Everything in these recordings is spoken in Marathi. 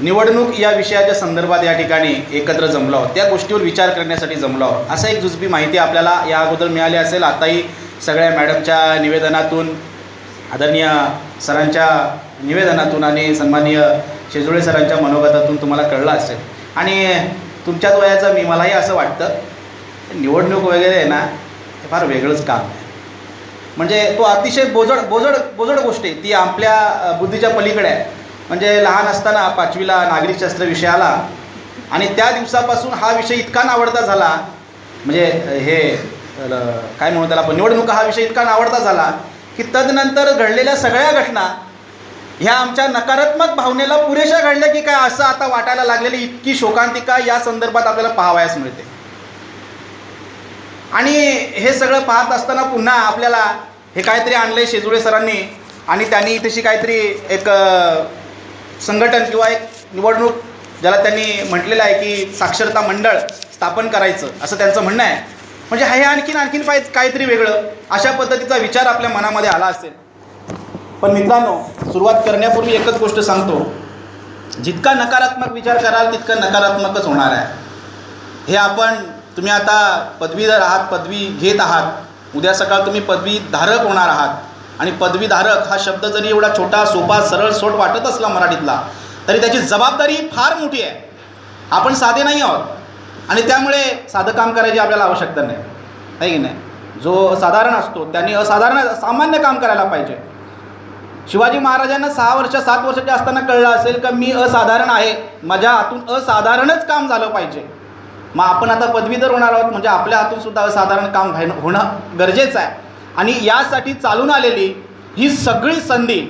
निवडणूक या विषयाच्या संदर्भात या ठिकाणी एकत्र जमलो आहोत. त्या गोष्टीवर विचार करण्यासाठी जमलो आहोत. असं एक जुजबी माहिती आपल्याला या अगोदर मिळाली असेल. आताही सगळ्या मॅडमच्या निवेदनातून आदरणीय सरांच्या निवेदनातून आणि सन्माननीय शेजुळे सरांच्या मनोगतातून तुम्हाला कळलं असेल. आणि तुमच्याच वयाचं मी मलाही असं वाटतं निवडणूक वगैरे आहे ना हे फार वेगळंच काम आहे. म्हणजे तो अतिशय बोजड बोजड बोजड गोष्ट आहे. ती आपल्या बुद्धीच्या पलीकडे आहे. म्हणजे लहान असताना पाचवीला नागरिकशास्त्र विषय आला आणि त्या दिवसापासून हा विषय इतका नावडता झाला म्हणजे हे काय म्हणू त्याला आपण निवडणुका हा विषय इतका नावडता झाला की तदनंतर घडलेल्या सगळ्या घटना ह्या आमच्या नकारात्मक भावनेला पुरेशा घडल्या की काय असं आता वाटायला लागलेली इतकी शोकांतिका या संदर्भात आपल्याला पाहावयास मिळते. आणि हे सगळं पाहत असताना पुन्हा आपल्याला हे काहीतरी आणलं शेजुळे सरांनी आणि त्यांनी तशी काहीतरी एक संघटन किंवा एक निवडणूक ज्याला त्यांनी म्हटलेलं आहे की साक्षरता मंडळ स्थापन करायचं असं त्यांचं म्हणणं आहे. म्हणजे हे आणखीन आणखीन पाहिजे काहीतरी वेगळं. अशा पद्धतीचा विचार आपल्या मनामध्ये आला असेल. पण मित्रांनो सुरुवात करण्यापूर्वी एकच गोष्ट सांगतो. जितका नकारात्मक विचार कराल तितकं नकारात्मकच होणार आहे. हे आपण तुम्ही आता पदवीधर आहात पदवी घेत आहात. उद्या सकाळ तुम्ही पदवीधारक होणार आहात. आणि पदवीधारक हा शब्द जरी एवढा छोटा सोपा सरळ सोट वाटत असला मराठीतला तरी त्याची जबाबदारी फार मोठी आहे. आपण साधे नाही आहोत. आणि त्यामुळे साधं काम करायची आपल्याला आवश्यकता नाही. आहे की नाही? जो साधारण असतो त्यांनी असाधारण सामान्य काम करायला पाहिजे. शिवाजी महाराजांना सहा वर्ष सात वर्षाचे असताना कळलं असेल का मी असाधारण आहे. माझ्या हातून असाधारणच काम झालं पाहिजे. मग आपण आता पदवीधर होणार आहोत म्हणजे आपल्या हातून सुद्धा असाधारण काम होणं गरजेचं आहे. आणि यासाठी चालून आलेली ही सगळी संधी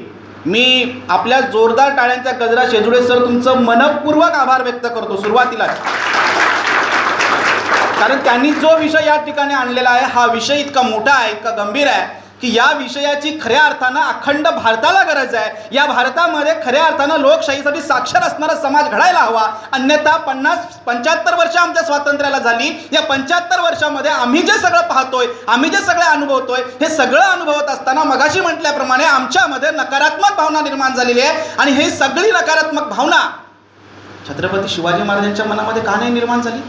मी आपल्या जोरदार टाळ्यांच्या गजरा शेजुळे सर तुमचं मनपूर्वक आभार व्यक्त करतो सुरुवातीलाच कारण त्यांनी जो विषय या ठिकाणी आणलेला आहे हा विषय इतका मोठा आहे इतका गंभीर आहे की या विषयाची खऱ्या अर्थानं अखंड भारताला गरज आहे. या भारतामध्ये खऱ्या अर्थानं लोकशाहीसाठी साक्षर असणारा समाज घडायला हवा. अन्यथा पन्नास पंच्याहत्तर वर्ष आमच्या स्वातंत्र्याला झाली. या पंच्याहत्तर वर्षामध्ये आम्ही जे सगळं पाहतोय आम्ही जे सगळं अनुभवतोय हे सगळं अनुभवत असताना मगाशी म्हटल्याप्रमाणे आमच्यामध्ये नकारात्मक भावना निर्माण झालेली आहे. आणि ही सगळी नकारात्मक भावना छत्रपती शिवाजी महाराजांच्या मनामध्ये का नाही निर्माण झाली?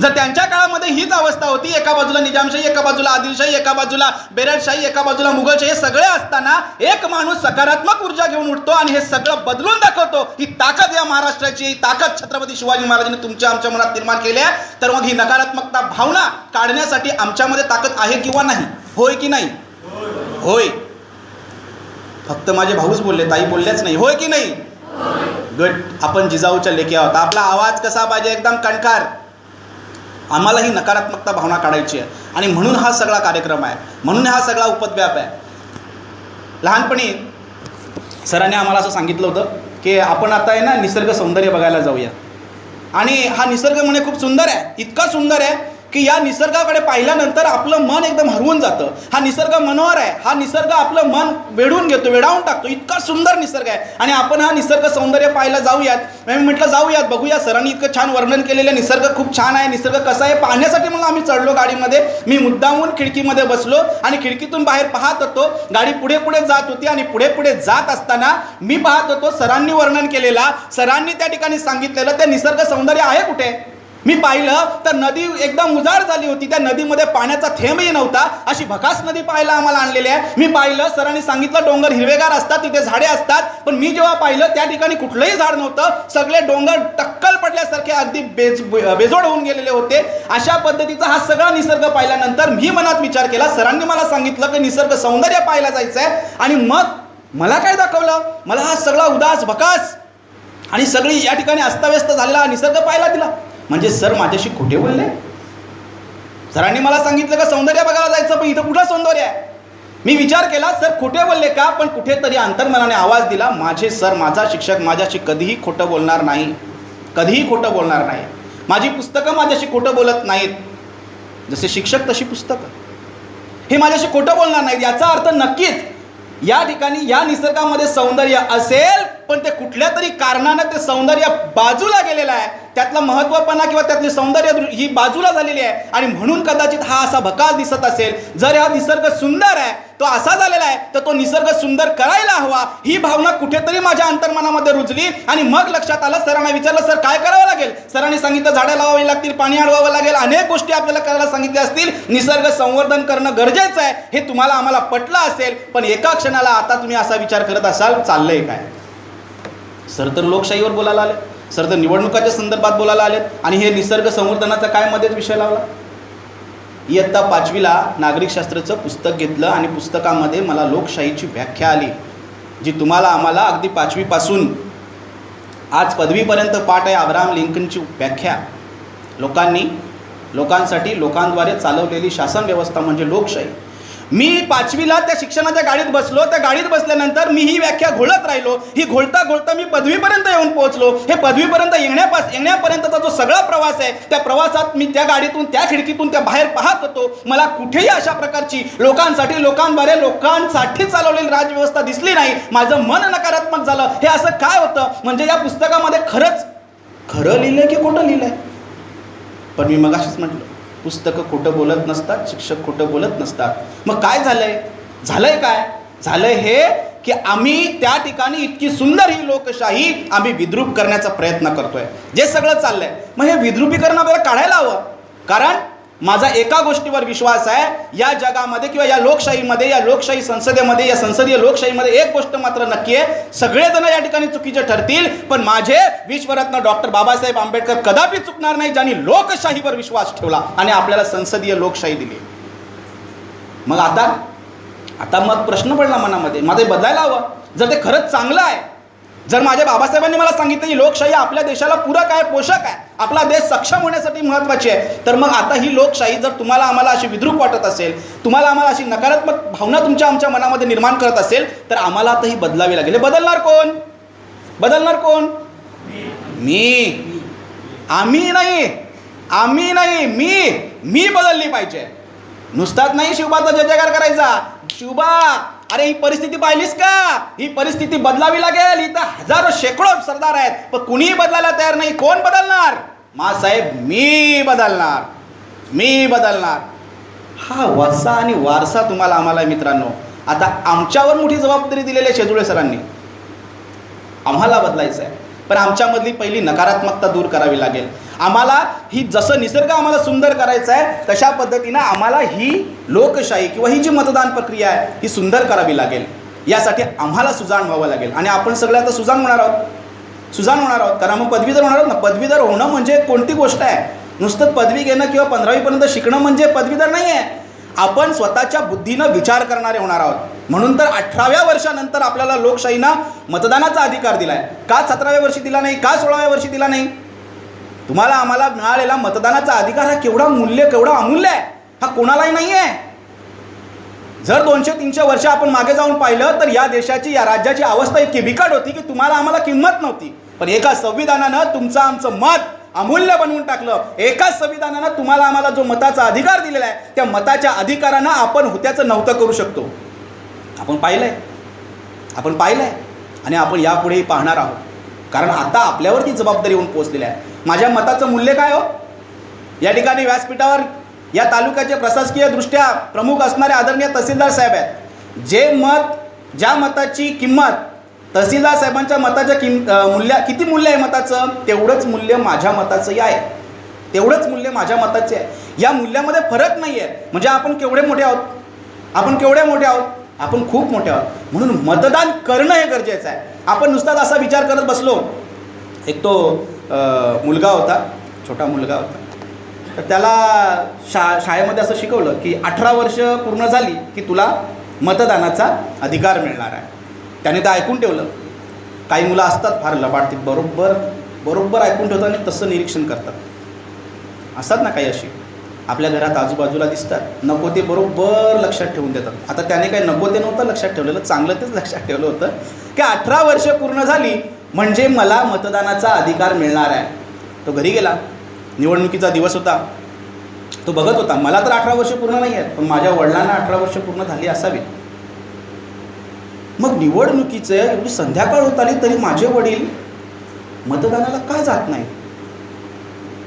जर त्यांच्या काळामध्ये हीच अवस्था होती एका बाजूला निजामशाही एका बाजूला आदिलशाही एका बाजूला बेरडशाही एका बाजूला मुघलशाही हे सगळे असताना एक माणूस सकारात्मक ऊर्जा घेऊन उठतो आणि हे सगळं बदलून दाखवतो. ही ताकद या महाराष्ट्राची ही ताकद छत्रपती शिवाजी महाराजांनी तुमच्या आमच्या मनात निर्माण केली आहे. तर मग ही नकारात्मकता भावना काढण्यासाठी आमच्यामध्ये ताकद आहे किंवा नाही? होय की नाही? होय. फक्त माझे भाऊच बोलले ताई बोलल्याच नाही. होय की नाही? गट आपण जिजाऊच्या लेखी आहोत. आपला आवाज कसा पाहिजे? एकदम कणकार आम्हाला ही नकारात्मकता भावना काढायची आहे. आणि म्हणून हा सगळा कार्यक्रम आहे. म्हणून हा सगळा उपद्व्याप आहे. लहानपणी सरांनी आम्हाला असं सांगितलं होतं की आपण आता आहे ना निसर्ग सौंदर्य बघायला जाऊया. आणि हा निसर्ग म्हणे खूप सुंदर आहे. इतका सुंदर आहे की या निसर्गाकडे पाहिल्यानंतर आपलं मन एकदम हरवून जातं. हा निसर्ग मनोहर आहे. हा निसर्ग आपलं मन वेढून घेतो वेढावून टाकतो. इतका सुंदर निसर्ग आहे. आणि आपण हा निसर्ग सौंदर्य पाहायला जाऊयात. मी म्हटलं जाऊयात बघूया. सरांनी इतकं छान वर्णन केलेलं निसर्ग खूप छान आहे. निसर्ग कसा आहे? पाहण्यासाठी म्हणून आम्ही चढलो गाडीमध्ये. मी मुद्दामून खिडकीमध्ये बसलो आणि खिडकीतून बाहेर पाहत होतो. गाडी पुढे पुढे जात होती आणि पुढे पुढे जात असताना मी पाहत होतो सरांनी वर्णन केलेला. सरांनी त्या ठिकाणी सांगितलेलं ते निसर्ग सौंदर्य आहे कुठे? मी पाहिलं तर नदी एकदम उजाड झाली होती. त्या नदीमध्ये पाण्याचा थेंबही नव्हता. अशी भकास नदी पाहायला आम्हाला आणलेली आहे. मी पाहिलं सरांनी सांगितलं डोंगर हिरवेगार असतात तिथे झाडे असतात. पण मी जेव्हा पाहिलं त्या ठिकाणी कुठलंही झाड नव्हतं. सगळे डोंगर टक्कल पडल्यासारखे अगदी बेज बेजोड होऊन गेलेले होते. अशा पद्धतीचा हा सगळा निसर्ग पाहिल्यानंतर मी मनात विचार केला. सरांनी मला सांगितलं की निसर्ग सौंदर्य पाहायला जायचं आहे आणि मग मला काय दाखवलं? मला हा सगळा उदास भकास आणि सगळी या ठिकाणी अस्ताव्यस्त झालेला निसर्ग पाहायला दिला. म्हणजे सर माझ्याशी खोटे बोलले? सरांनी मला सांगितलं का सौंदर्य बघायला जायचं पण इथं कुठं सौंदर्य आहे? मी विचार केला सर खोटे बोलले का? पण कुठेतरी अंतर्मनाने आवाज दिला माझे सर माझा शिक्षक माझ्याशी कधीही खोटं बोलणार नाही. कधीही खोटं बोलणार नाही. माझी पुस्तकं माझ्याशी खोटं बोलत नाहीत. जसे शिक्षक तशी पुस्तकं. हे माझ्याशी खोटं बोलणार नाहीत. याचा अर्थ नक्कीच या ठिकाणी या निसर्गामध्ये सौंदर्य असेल पण ते कुठल्या तरी कारणानं ते सौंदर्य बाजूला गेलेलं आहे. त्यातला महत्त्वपणा किंवा त्यातली सौंदर्य ही बाजूला झालेली आहे. आणि म्हणून कदाचित हा असा भकास दिसत असेल. जर हा निसर्ग सुंदर आहे तो असा झालेला आहे तर तो निसर्ग सुंदर करायला हवा. ही भावना कुठेतरी माझ्या अंतर्मनामध्ये रुजली आणि मग लक्षात आलं सरांना विचारलं सर काय करावं लागेल? सरांनी सांगितलं झाडं लावावी लागतील पाणी अडवावं लागेल. अनेक गोष्टी आपल्याला करायला सांगितल्या असतील. निसर्ग संवर्धन करणं गरजेचं आहे. हे तुम्हाला आम्हाला पटलं असेल पण एका क्षणाला आता तुम्ही असा विचार करत असाल चाललंय काय? सर तर लोकशाहीवर बोलायला आले सर तर निवडणुकाच्या संदर्भात बोलायला आलेत. आणि हे निसर्ग संवर्धनाचा काय मध्येच विषय लावला? इयत्ता पाचवीला नागरिकशास्त्राचं पुस्तक घेतलं आणि पुस्तकामध्ये मला लोकशाहीची व्याख्या आली जी तुम्हाला आम्हाला अगदी पाचवीपासून आज पदवीपर्यंत पाठ आहे आब्राम लिंकनची व्याख्या. लोकांनी लोकांसाठी लोकांद्वारे चालवलेली शासन व्यवस्था म्हणजे लोकशाही. मी पाचवीला त्या शिक्षणाच्या गाडीत बसलो त्या गाडीत बसल्यानंतर मी ही व्याख्या घोळत राहिलो. ही घोळता घोळता मी पदवीपर्यंत येऊन पोहोचलो. हे पदवीपर्यंत येण्यापास येण्यापर्यंतचा जो सगळा प्रवास आहे त्या प्रवासात मी त्या गाडीतून त्या खिडकीतून त्या बाहेर पाहत होतो. मला कुठेही अशा प्रकारची लोकांसाठी लोकांद्वारे लोकांसाठी चालवलेली राजव्यवस्था दिसली नाही. माझं मन नकारात्मक झालं. हे असं काय होतं? म्हणजे या पुस्तकामध्ये खरंच खरं लिहिलंय की खोटं लिहिलंय? पण मी मगाशीच म्हटलं. पुस्तकं खोटं बोलत नसतात शिक्षक खोटं बोलत नसतात. मग काय झालंय? झालंय काय? झालंय हे की आम्ही त्या ठिकाणी इतकी सुंदर ही लोकशाही आम्ही विद्रूप करण्याचा प्रयत्न करतोय. जे सगळं चाललंय. मग हे विद्रुपीकरण आपल्याला काढायला हवं. कारण माझा एका गोष्टीवर विश्वास आहे या जगामध्ये किंवा या लोकशाहीमध्ये या लोकशाही संसदेमध्ये या संसदीय लोकशाहीमध्ये एक गोष्ट मात्र नक्की आहे सगळेजण या ठिकाणी चुकीचे ठरतील पण माझे विश्वरत्न डॉक्टर बाबासाहेब आंबेडकर कदापि चुकणार नाही ज्यांनी लोकशाहीवर विश्वास ठेवला आणि आपल्याला संसदीय लोकशाही दिली. मग आता आता मग प्रश्न पडला मनामध्ये माझे बदलायला हवं. जर ते खरंच चांगलं आहे जर माझ्या बाबासाहेबांनी मला सांगितलं की लोकशाही आपल्या देशाला पूरक आहे पोषक आहे आपला देश सक्षम होण्यासाठी महत्त्वाची आहे तर मग आता ही लोकशाही जर तुम्हाला आम्हाला अशी विद्रूप वाटत असेल तुम्हाला आम्हाला अशी नकारात्मक भावना तुमच्या आमच्या मनामध्ये निर्माण करत असेल तर आम्हाला आता ही बदलावी लागेल. बदलणार कोण? बदलणार कोण? मी. आम्ही नाही. आम्ही नाही. मी. मी बदलली पाहिजे. नुसताच नाही शिवबाचा जय जयकार करायचा. शिवबा अरे ही परिस्थिती पाहिलीस का? ही परिस्थिती बदलावी लागेल. इथं हजारो शेकडो सरदार आहेत. पण कुणीही बदलायला तयार नाही. कोण बदलणार? मा साहेब मी बदलणार. मी बदलणार. हा वसा आणि वारसा तुम्हाला आम्हाला मित्रांनो आता आमच्यावर मोठी जबाबदारी दिलेली आहे शेजुळे सरांनी. आम्हाला बदलायचं आहे पण आमच्यामधली पहिली नकारात्मकता दूर करावी लागेल. आम्हाला ही जसं निसर्ग आम्हाला सुंदर करायचं आहे तशा पद्धतीनं आम्हाला ही लोकशाही किंवा ही जी मतदान प्रक्रिया आहे ही सुंदर करावी लागेल. यासाठी आम्हाला सुजाण व्हावं लागेल. आणि आपण सगळे आता सुजाण होणार आहोत. सुजाण होणार आहोत. कारण मग पदवीधर होणार आहोत ना? पदवीधर होणं म्हणजे कोणती गोष्ट आहे? नुसतं पदवी घेणं किंवा पंधरावीपर्यंत शिकणं म्हणजे पदवीधर नाही आहे आपण स्वतःच्या बुद्धीनं विचार करणारे होणार आहोत. म्हणून तर अठराव्या वर्षानंतर आपल्याला लोकशाहीनं मतदानाचा अधिकार दिला आहे का सतराव्या वर्षी दिला नाही? का सोळाव्या वर्षी दिला नाही? तुम्हाला आम्हाला मिळालेला मतदानाचा अधिकार हा केवढा मूल्य केवढा अमूल्य आहे? हा कोणालाही नाही आहे जर दोनशे तीनशे वर्ष आपण मागे जाऊन पाहिलं तर या देशाची या राज्याची अवस्था इतकी बिकट होती की तुम्हाला आम्हाला किंमत नव्हती. पण एका संविधानानं तुमचं आमचं मत अमूल्य बनवून टाकलं. एकाच संविधानानं तुम्हाला आम्हाला जो मताचा अधिकार दिलेला आहे त्या मताच्या अधिकारानं आपण होत्याचं नव्हतं करू शकतो. आपण पाहिलंय. आपण पाहिलंय. आणि आपण यापुढेही पाहणार आहोत. कारण आता आपल्यावर ती जबाबदारी येऊन पोहोचलेली आहे. माझ्या मताचं मूल्य काय हो? या ठिकाणी व्यासपीठावर या तालुक्याचे प्रशासकीय दृष्ट्या प्रमुख असणारे आदरणीय तहसीलदार साहेब आहेत. जे मत ज्या मताची किंमत तहसीलदार साहेबांच्या मताच्या किम मूल्य किती मूल्य आहे मताचं? तेवढंच मूल्य माझ्या मताचंही आहे. तेवढंच मूल्य माझ्या मताचे आहे. या मूल्यामध्ये फरक नाही आहे म्हणजे आपण केवढे मोठे आहोत? आपण केवढे मोठे आहोत? आपण खूप मोठे आहोत. म्हणून मतदान करणं हे गरजेचं आहे. आपण नुसताच असा विचार करत बसलो एक तो मुलगा होता छोटा मुलगा होता. तर त्याला शा शाळेमध्ये असं शिकवलं की अठरा वर्ष पूर्ण झाली की तुला मतदानाचा अधिकार मिळणार आहे. त्याने ते ऐकून ठेवलं. काही मुलं असतात फार लबाडतीत बरोबर बरोबर ऐकून ठेवतात आणि तसं निरीक्षण करतात. असतात ना काही अशी. आपल्या घरात आजूबाजूला दिसतात. नको ते बरोबर लक्षात ठेवून देतात. आता त्याने काही नको ते नव्हतं लक्षात ठेवलेलं चांगलं तेच लक्षात ठेवलं होतं की अठरा वर्ष पूर्ण झाली म्हणजे मला मतदानाचा अधिकार मिळणार आहे. तो घरी गेला. निवडणुकीचा दिवस होता. तो बघत होता. मला तर अठरा वर्ष पूर्ण नाही आहेत पण माझ्या वडिलांना अठरा वर्ष पूर्ण झाली असावी मग निवडणुकीचं एवढी संध्याकाळ होत आली तरी माझे वडील मतदानाला का जात नाही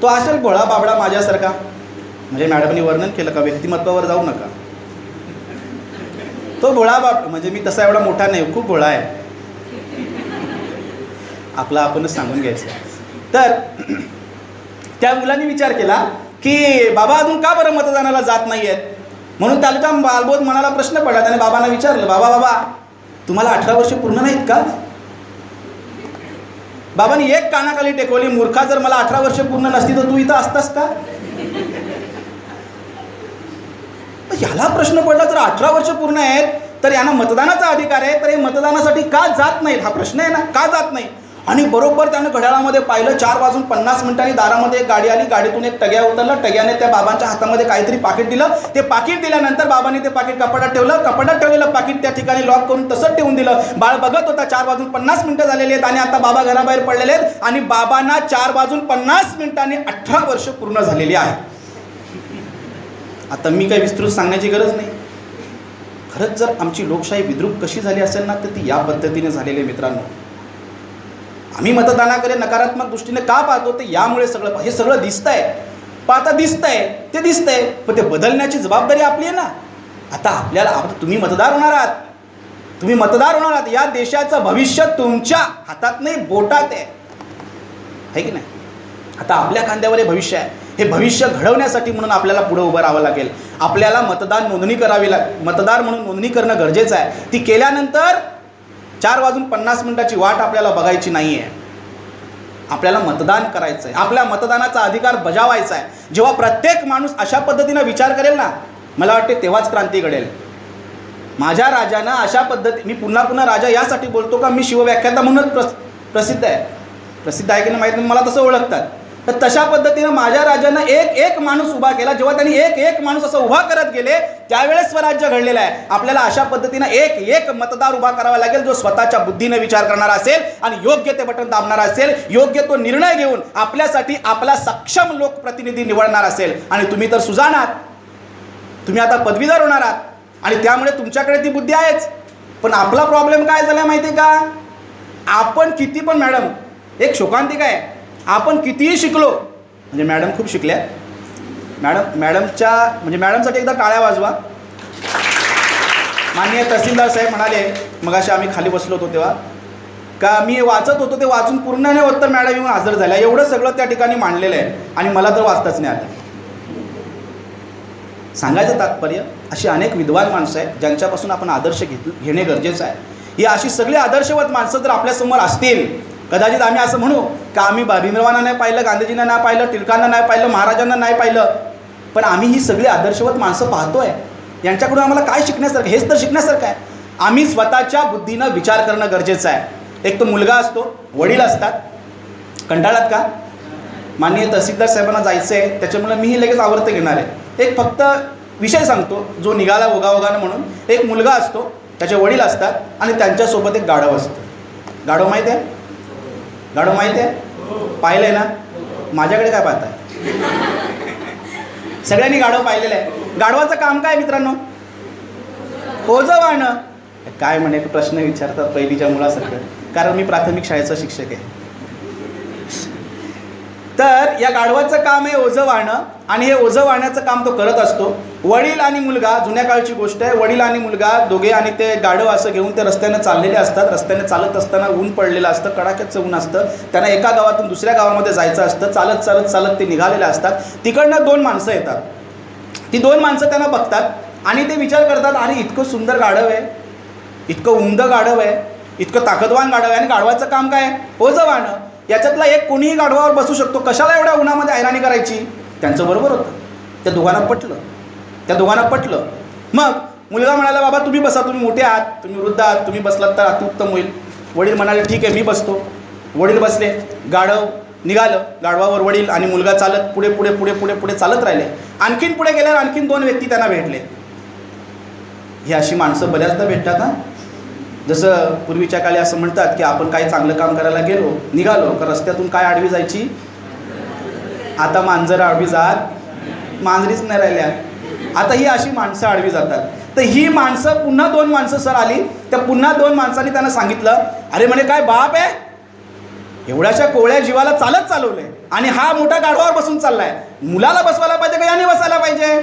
तो असेल भोळा बाबडा माझ्यासारखा. म्हणजे मॅडमनी वर्णन केलं का? व्यक्तिमत्वावर जाऊ नका. तो भोळा बाप म्हणजे मी तसा एवढा मोठा नाही खूप भोळा आहे. आपला आपणच सांगून घ्यायचं. तर त्या मुलांनी विचार केला की बाबा अजून का बरं मतदानाला जात नाही आहेत म्हणून त्याला बालबोध मनाला प्रश्न पडला. त्याने बाबांना विचारलं बाबा बाबा तुम्हाला अठरा वर्ष पूर्ण नाहीत का? बाबांनी एक कानाखाली टेकवली मूर्खा जर मला अठरा वर्ष पूर्ण नसती तर तू इथं असतास का? ह्याला प्रश्न पडला जर अठरा वर्ष पूर्ण आहेत तर यांना मतदानाचा अधिकार आहे तर हे मतदानासाठी का जात नाहीत? हा प्रश्न आहे ना का जात नाही आणि बरोबर त्यानं घड्याळामध्ये पाहिलं चार वाजून पन्नास मिनिटांनी दारामध्ये एक गाडी आली गाडीतून एक टग्या उतरला टग्याने त्या बाबांच्या हातामध्ये काहीतरी पाकिट दिलं. ते पाकिट दिल्यानंतर बाबांनी ते पाकिट कपाटात ठेवलं. कपाटात ठेवलेलं पाकिट त्या ठिकाणी लॉक करून तसंच ठेवून दिलं. बाळ बघत होता चार वाजून पन्नास मिनिटं झालेली आहेत आणि आता बाबा घराबाहेर पडलेले आहेत आणि बाबांना चार वाजून पन्नास मिनिटांनी अठरा वर्ष पूर्ण झालेली आहे आता मी काही विस्तृत सांगण्याची गरज नाही. खरंच जर आमची लोकशाही विद्रूप कशी झाली असेल ना तर ती या पद्धतीने झालेली आहे मित्रांनो. आम्ही मतदानाकडे नकारात्मक दृष्टीने का पाहतो ते यामुळे सगळं हे सगळं दिसत आहे पाहता आता आहे ते दिसतंय पण ते बदलण्याची जबाबदारी आपली आहे ना. आता आपल्याला आता तुम्ही मतदार होणार आहात. तुम्ही मतदार होणार आहात. या देशाचं भविष्य तुमच्या हातात नाही बोटात आहे. है की नाही? आता आपल्या खांद्यावर हे भविष्य आहे. हे भविष्य घडवण्यासाठी म्हणून आपल्याला पुढं उभं राहावं लागेल. आपल्याला मतदान नोंदणी करावी लाग मतदार म्हणून नोंदणी करणं गरजेचं आहे. ती केल्यानंतर चार वाजून पन्नास मिनिटाची वाट आपल्याला बघायची नाही आहे आपल्याला मतदान करायचं आहे आपल्या मतदानाचा अधिकार बजावायचा आहे जेव्हा प्रत्येक माणूस अशा पद्धतीनं विचार करेल ना मला वाटते तेव्हाच क्रांती घडेल. माझ्या राजानं अशा पद्धती मी पुन्हा पुन्हा राजा यासाठी बोलतो का? मी शिवव्याख्याता म्हणूनच प्रस प्रसिद्ध आहे. प्रसिद्ध आहे की नाही माहीत नाही मला तसं ओळखतात. तर तशा पद्धतीनं माझ्या राजानं एक एक माणूस उभा केला. जेव्हा त्यांनी एक एक माणूस असं उभा करत गेले त्यावेळेस स्वराज्य घडलेलं आहे. आपल्याला अशा पद्धतीनं एक एक मतदार उभा करावा लागेल जो स्वतःच्या बुद्धीने विचार करणारा असेल आणि योग्य ते बटन दाबणार असेल योग्य तो निर्णय घेऊन आपल्यासाठी आपला सक्षम लोकप्रतिनिधी निवडणार असेल. आणि तुम्ही तर सुजाणार तुम्ही आता पदवीधर होणार आहात. आणि त्यामुळे तुमच्याकडे ती बुद्धी आहेच. पण आपला प्रॉब्लेम काय झाला माहिती आहे का? आपण किती पण मॅडम एक शोकांतिका आहे. आपण कितीही शिकलो म्हणजे मॅडम खूप शिकल्या. मॅडम मॅडमच्या म्हणजे मॅडमसाठी एकदा टाळ्या वाजवा. माननीय तहसीलदार साहेब म्हणाले मगाशी आम्ही खाली बसलो होतो तेव्हा का मी वाचत होतो ते वाचून पूर्ण नाही होत तर मॅडम येऊन हजर झाल्या. एवढं सगळं त्या ठिकाणी मांडलेलं आहे आणि मला तर वाचताच नाही आलं. सांगायचं तात्पर्य अशी अनेक विद्वान माणसं आहेत ज्यांच्यापासून आपण आदर्श घेत घेणे गरजेचं आहे. ही अशी सगळी आदर्शवत माणसं जर आपल्यासमोर असतील कदाचित आम्ही असं म्हणू का आम्ही भीमरावांना नाही पाहिलं गांधीजींना नाही पाहिलं टिळकांना नाही पाहिलं महाराजांना नाही पाहिलं? पण आम्ही ही सगळी आदर्शवत माणसं पाहतो आहे यांच्याकडून आम्हाला काय शिकण्यासारखं हेच तर शिकण्यासारखं आहे. आम्ही स्वतःच्या बुद्धीनं विचार करणं गरजेचं आहे. एक तो मुलगा असतो वडील असतात. कंटाळात का? माननीय तहसीलदार साहेबांना जायचं आहे त्याच्यामुळे मीही लगेच आवर्त घेणार आहे. एक फक्त विषय सांगतो जो निघाला ओगावगानं म्हणून. एक मुलगा असतो त्याचे वडील असतात आणि त्यांच्यासोबत एक गाढव असतं. गाढव माहीत आहे? गाढव माहिती आहे? पाहिलं आहे ना? माझ्याकडे काय पाहताय? सगळ्यांनी गाढव पाहिलेलं आहे. गाढवाचं काम काय मित्रांनो? ओझं वाहणं. काय म्हणे प्रश्न विचारतात पहिलीच्या मुलासारखं. कारण मी प्राथमिक शाळेचा शिक्षक आहे. तर या गाढवाचं काम आहे ओझं वाहणं. आणि हे ओझं वाहण्याचं काम तो करत असतो. वडील आणि मुलगा जुन्या काळची गोष्ट आहे वडील आणि मुलगा दोघे आणि ते गाढव असं घेऊन ते रस्त्यानं चाललेले असतात. रस्त्याने चालत असताना ऊन पडलेलं असतं कडाक्याचं ऊन असतं. त्यांना एका गावातून दुसऱ्या गावामध्ये जायचं असतं. चालत चालत चालत ते निघालेले असतात. तिकडनं दोन माणसं येतात. ती दोन माणसं त्यांना बघतात आणि ते विचार करतात आणि इतकं सुंदर गाढव आहे. इतकं उमद गाढव आहे. इतकं ताकदवान गाढव आहे. आणि गाढवाचं काम काय आहे? हो, जवानं. याच्यातला एक कोणीही गाढवावर बसू शकतो. कशाला एवढ्या उन्हामध्ये ऐराणी करायची? त्यांचं बरोबर होतं. त्या दोघांना पटलं. त्या दोघांना पटलं. मग मुलगा म्हणाला बाबा तुम्ही बसा तुम्ही मोठे आहात तुम्ही वृद्ध आहात तुम्ही बसलात तर अतिउत्तम होईल. वडील म्हणाले ठीक आहे मी बसतो. वडील बसले. गाढव निघालं. गाढवावर वडील आणि मुलगा चालत पुढे पुढे पुढे पुढे पुढे चालत राहिले. आणखीन पुढे गेल्यावर आणखीन दोन व्यक्ती त्यांना भेटले. ही अशी माणसं बऱ्याचदा भेटतात हां. जसं पूर्वीच्या काळी असं म्हणतात की आपण काही चांगलं काम करायला गेलो निघालो का रस्त्यातून काय आडवी जायची? आता मांजर आडवी जात मांजरीच नाही राहिल्या. आता ही अशी माणसं आडवी जातात. तर ही माणसं पुन्हा दोन माणसं सर आली. त्या पुन्हा दोन माणसांनी त्यांना सांगितलं अरे म्हणे काय बाप आहे? एवढ्याशा कोवळ्या जीवाला चालत चालवलंय. आणि हा मोठा गाढवावर बसून चाललाय. मुलाला बसवायला पाहिजे का? याने बसायला पाहिजे?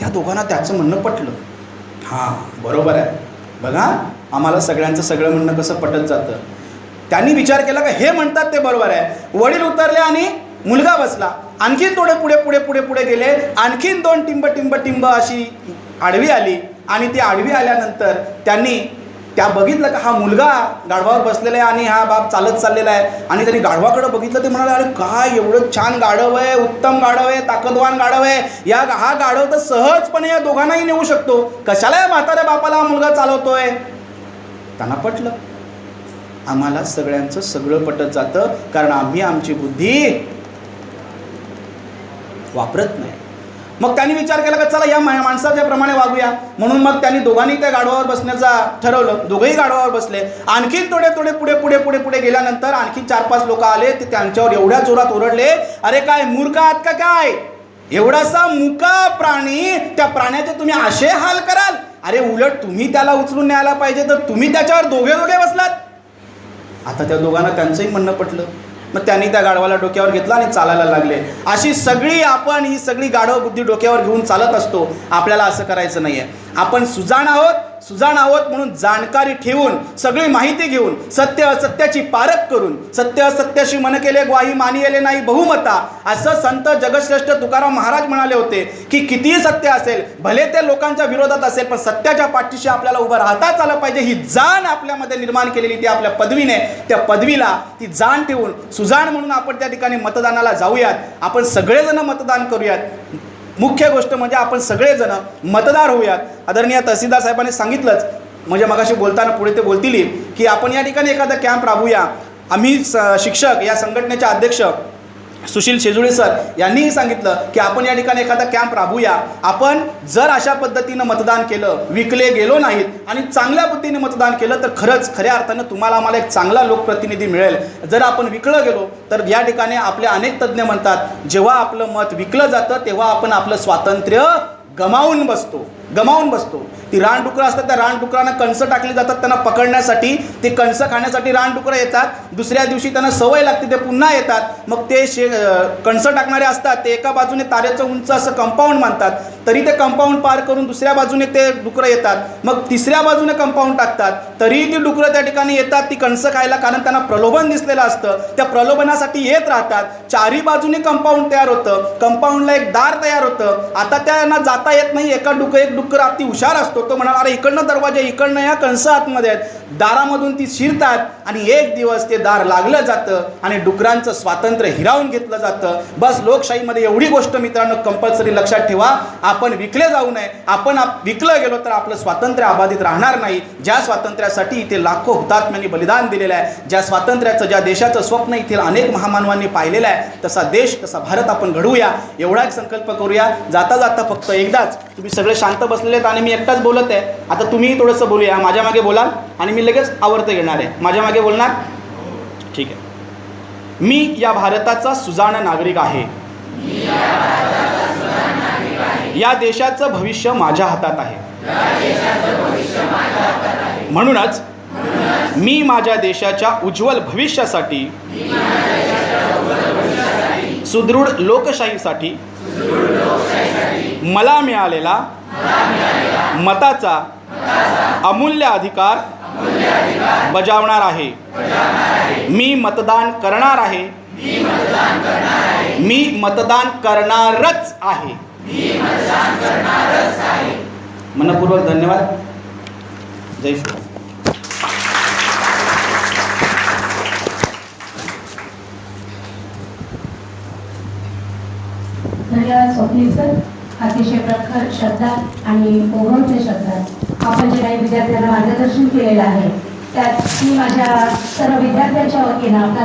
त्या दोघांना त्याचं म्हणणं पटलं. हां बरोबर आहे. बघा आम्हाला सगळ्यांचं सगळं म्हणणं कसं पटत जातं? त्यांनी विचार केला का? हे म्हणतात ते बरोबर आहे. वडील उतरले आणि मुलगा बसला. आणखीन थोडे पुढे पुढे पुढे पुढे गेले. आणखीन दोन टिंब टिंब टिंब अशी आडवी आली. आणि ती आडवी आल्यानंतर त्यांनी त्या बघितलं का हा मुलगा गाढवावर बसलेला आहे आणि हा बाप चालत चाललेला आहे. आणि त्यांनी गाढवाकडं बघितलं ते म्हणाले अरे काय एवढं छान गाढव आहे उत्तम गाढव आहे ताकदवान गाढव आहे. या हा गाढव तर सहजपणे या दोघांनाही नेऊ शकतो. कशाला या म्हाताऱ्या बापाला हा मुलगा चालवतोय? त्यांना पटलं. आम्हाला सगळ्यांचं सगळं पटत जातं कारण आम्ही आमची बुद्धी वापरत नाही. मग त्यांनी विचार केला का चला या माणसाच्याप्रमाणे माणसाच्या प्रमाणे वागूया. म्हणून मग त्यांनी दोघांनी त्या गाढवावर बसण्याचा ठरवलं. दोघंही गाढवावर बसले. आणखीन थोडे थोडे पुढे पुढे पुढे पुढे गेल्यानंतर आणखी चार पाच लोक आले. ते त्यांच्यावर एवढ्या जोरात ओरडले अरे काय मूर्ख आहात का काय? एवढासा मुका प्राणी त्या प्राण्याचे तुम्ही असे हाल कराल? अरे उलट तुम्ही त्याला उचलून न्यायला पाहिजे तर तुम्ही त्याच्यावर दोघे दोघे बसलात. आता त्या दोघांना त्यांचंही म्हणणं पटलं. मग त्यांनी त्या गाढवाला डोक्यावर घेतला आणि चालायला लागले. अशी सगळी आपण ही सगळी गाढव बुद्धी डोक्यावर घेऊन चालत असतो. आपल्याला असं करायचं नाही आहे आपण सुजाण आहोत सुजाण आहोत म्हणून जाणकारी ठेवून सगळी माहिती घेऊन सत्य असत्याची पारख करून सत्य असत्याशी मन केले ग्वाही मानिले नाही बहुमता असं संत जगश्रेष्ठ तुकाराम महाराज म्हणाले होते की कितीही सत्य असेल भले ते लोकांच्या विरोधात असेल पण सत्याच्या पाठीशी आपल्याला उभं राहताच आलं पाहिजे. ही जाण आपल्यामध्ये निर्माण केलेली ती आपल्या पदवीने त्या पदवीला ती जाण ठेवून सुजाण म्हणून आपण त्या ठिकाणी मतदानाला जाऊयात. आपण सगळेजण मतदान करूयात. मुख्य गोष्ट म्हणजे आपण सगळेजण मतदार होऊयात. आदरणीय तहसीलदार साहेबांनी सांगितलंच म्हणजे मगाशी बोलताना पुढे ते बोलतील की आपण या ठिकाणी एखादा कॅम्प राबवूया आम्ही स शिक्षक या संघटनेचे अध्यक्ष सुशील शेजुळे सर यांनीही सांगितलं की आपण या ठिकाणी एखादा कॅम्प राबवूया आपण जर अशा पद्धतीनं मतदान केलं विकले गेलो नाहीत आणि चांगल्या बुद्धीने मतदान केलं तर खरंच खऱ्या अर्थानं तुम्हाला आम्हाला एक चांगला लोकप्रतिनिधी मिळेल. जर आपण विकलं गेलो तर या ठिकाणी आपले अनेक तज्ज्ञ म्हणतात जेव्हा आपलं मत विकलं जातं तेव्हा आपण आपलं स्वातंत्र्य गमावून बसतो. गमावून बसतो. ती रानडुकरं असतात त्या रानडुकरांना कणसं टाकली जातात त्यांना पकडण्यासाठी. ते कणसं खाण्यासाठी रानडुकरं येतात. दुसऱ्या दिवशी त्यांना सवय लागते ते पुन्हा येतात. मग ते शे कणसं टाकणारे असतात ते एका बाजूने तारेचं उंच असं कंपाऊंड मानतात. तरी ते कंपाऊंड पार करून दुसऱ्या बाजूने ते डुकरं येतात. मग तिसऱ्या बाजूने कंपाऊंड टाकतात तरीही ती डुकरं त्या ठिकाणी येतात ती कणसं खायला कारण त्यांना प्रलोभन दिसलेलं असतं. त्या प्रलोभनासाठी येत राहतात. चारी बाजूने कंपाऊंड तयार होतं. कंपाऊंडला एक दार तयार होतं. आता त्यांना जाता येत नाही. एका डुकं एक डुकर अति हुशार असतो. तो म्हणाला अरे इकडनं दरवाजा इकडनं या कणसं आतमध्ये आहेत. दारामधून ती शिरतात आणि एक दिवस ते दार लागलं जातं आणि डुकरांचं स्वातंत्र्य हिरावून घेतलं जातं. बस लोकशाहीमध्ये एवढी गोष्ट मित्रांनो कंपल्सरी लक्षात ठेवा. आपण विकले जाऊ नये. आपण आप- विकलं गेलो तर आपलं स्वातंत्र्य अबाधित राहणार नाही. ज्या स्वातंत्र्यासाठी इथे लाखो हुतात्म्यांनी बलिदान दिलेलं आहे ज्या स्वातंत्र्याचं ज्या देशाचं स्वप्न इथे अनेक महामानवांनी पाहिलेलं आहे तसा देश तसा भारत आपण घडवूया. एवढा एक संकल्प करूया. जाता जाता फक्त एकदाच तुम्ही सगळे शांत बसलेले आहेत आणि मी एकटाच बोलत आहे. आता तुम्हीही थोडंसं बोलूया. माझ्या मागे बोलाल आणि मी लगेच आवर्त घेणार आहे. माझ्या मागे बोलणार? ठीक आहे. मी या भारताचा सुजाण नागरिक आहे. या देशाचं भविष्य माझ्या हातात आहे. म्हणूनच मी माझ्या देशाच्या उज्ज्वल भविष्यासाठी सुदृढ लोकशाहीसाठी मला मिळालेला मताचा अमूल्य अधिकार बजावणार आहे. मी मतदान करणार आहे. मी मतदान करणारच आहे. मनपूर्वक धन्यवाद. जय श्री धन्यवाद स्वप्नील सर. अतिशय प्रखर शब्दात आणि ओघवते शब्दात आपण जे काही विद्यार्थ्यांना मार्गदर्शन केलेलं आहे. त्यात मी माझ्या सर्व विद्यार्थ्यांच्या वतीनं आपला